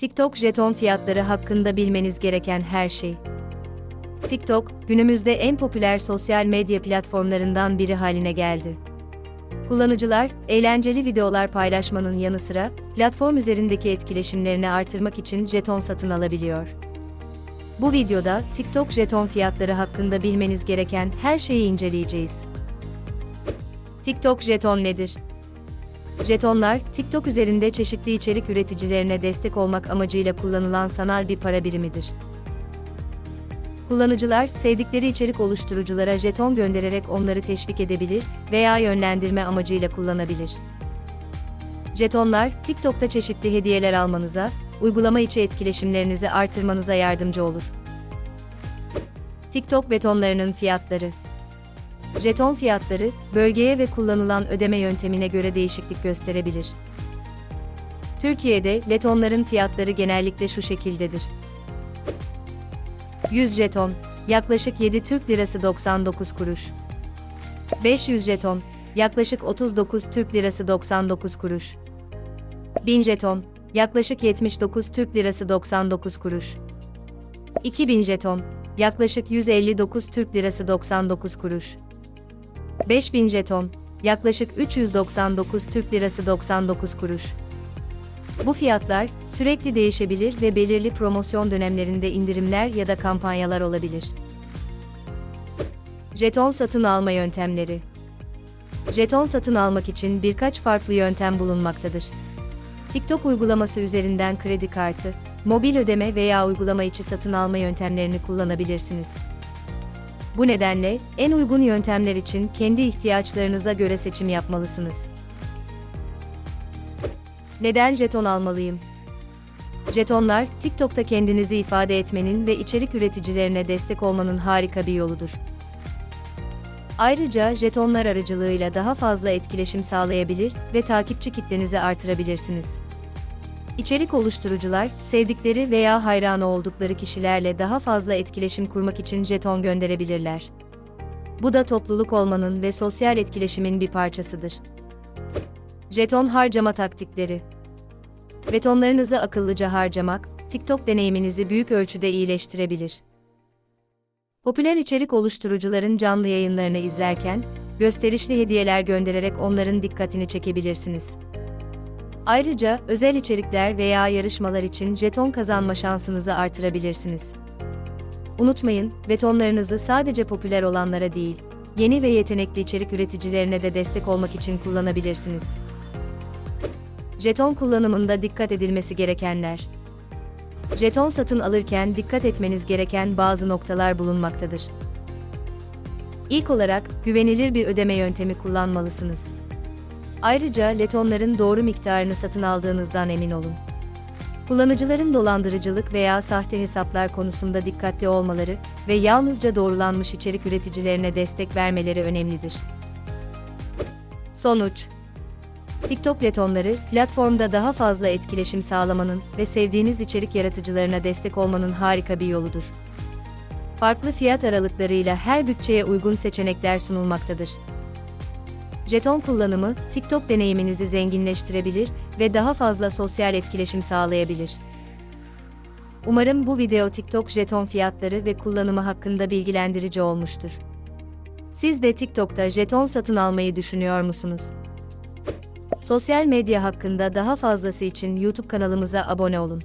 TikTok jeton fiyatları hakkında bilmeniz gereken her şey. TikTok, günümüzde en popüler sosyal medya platformlarından biri haline geldi. Kullanıcılar, eğlenceli videolar paylaşmanın yanı sıra, platform üzerindeki etkileşimlerini artırmak için jeton satın alabiliyor. Bu videoda TikTok jeton fiyatları hakkında bilmeniz gereken her şeyi inceleyeceğiz. TikTok jeton nedir? Jetonlar, TikTok üzerinde çeşitli içerik üreticilerine destek olmak amacıyla kullanılan sanal bir para birimidir. Kullanıcılar, sevdikleri içerik oluşturuculara jeton göndererek onları teşvik edebilir veya yönlendirme amacıyla kullanabilir. Jetonlar, TikTok'ta çeşitli hediyeler almanıza, uygulama içi etkileşimlerinizi artırmanıza yardımcı olur. TikTok betonlarının fiyatları Jeton fiyatları, bölgeye ve kullanılan ödeme yöntemine göre değişiklik gösterebilir. Türkiye'de letonların fiyatları genellikle şu şekildedir. 100 jeton, yaklaşık 7 Türk Lirası 99 kuruş. 500 jeton, yaklaşık 39 Türk Lirası 99 kuruş. 1000 jeton, yaklaşık 79 Türk Lirası 99 kuruş. 2000 jeton, yaklaşık 159 Türk Lirası 99 kuruş. 5000 jeton, yaklaşık 399 Türk Lirası 99 kuruş. Bu fiyatlar sürekli değişebilir ve belirli promosyon dönemlerinde indirimler ya da kampanyalar olabilir. Jeton satın alma yöntemleri. Jeton satın almak için birkaç farklı yöntem bulunmaktadır. TikTok uygulaması üzerinden kredi kartı, mobil ödeme veya uygulama içi satın alma yöntemlerini kullanabilirsiniz. Bu nedenle en uygun yöntemler için kendi ihtiyaçlarınıza göre seçim yapmalısınız. Neden jeton almalıyım? Jetonlar, TikTok'ta kendinizi ifade etmenin ve içerik üreticilerine destek olmanın harika bir yoludur. Ayrıca jetonlar aracılığıyla daha fazla etkileşim sağlayabilir ve takipçi kitlenizi artırabilirsiniz. İçerik oluşturucular, sevdikleri veya hayranı oldukları kişilerle daha fazla etkileşim kurmak için jeton gönderebilirler. Bu da topluluk olmanın ve sosyal etkileşimin bir parçasıdır. Jeton harcama taktikleri. Betonlarınızı akıllıca harcamak, TikTok deneyiminizi büyük ölçüde iyileştirebilir. Popüler içerik oluşturucuların canlı yayınlarını izlerken, gösterişli hediyeler göndererek onların dikkatini çekebilirsiniz. Ayrıca özel içerikler veya yarışmalar için jeton kazanma şansınızı artırabilirsiniz. Unutmayın, betonlarınızı sadece popüler olanlara değil, yeni ve yetenekli içerik üreticilerine de destek olmak için kullanabilirsiniz. Jeton kullanımında dikkat edilmesi gerekenler. Jeton satın alırken dikkat etmeniz gereken bazı noktalar bulunmaktadır. İlk olarak, güvenilir bir ödeme yöntemi kullanmalısınız. Ayrıca letonların doğru miktarını satın aldığınızdan emin olun. Kullanıcıların dolandırıcılık veya sahte hesaplar konusunda dikkatli olmaları ve yalnızca doğrulanmış içerik üreticilerine destek vermeleri önemlidir. Sonuç TikTok letonları, platformda daha fazla etkileşim sağlamanın ve sevdiğiniz içerik yaratıcılarına destek olmanın harika bir yoludur. Farklı fiyat aralıklarıyla her bütçeye uygun seçenekler sunulmaktadır. Jeton kullanımı, TikTok deneyiminizi zenginleştirebilir ve daha fazla sosyal etkileşim sağlayabilir. Umarım bu video TikTok jeton fiyatları ve kullanımı hakkında bilgilendirici olmuştur. Siz de TikTok'ta jeton satın almayı düşünüyor musunuz? Sosyal medya hakkında daha fazlası için YouTube kanalımıza abone olun.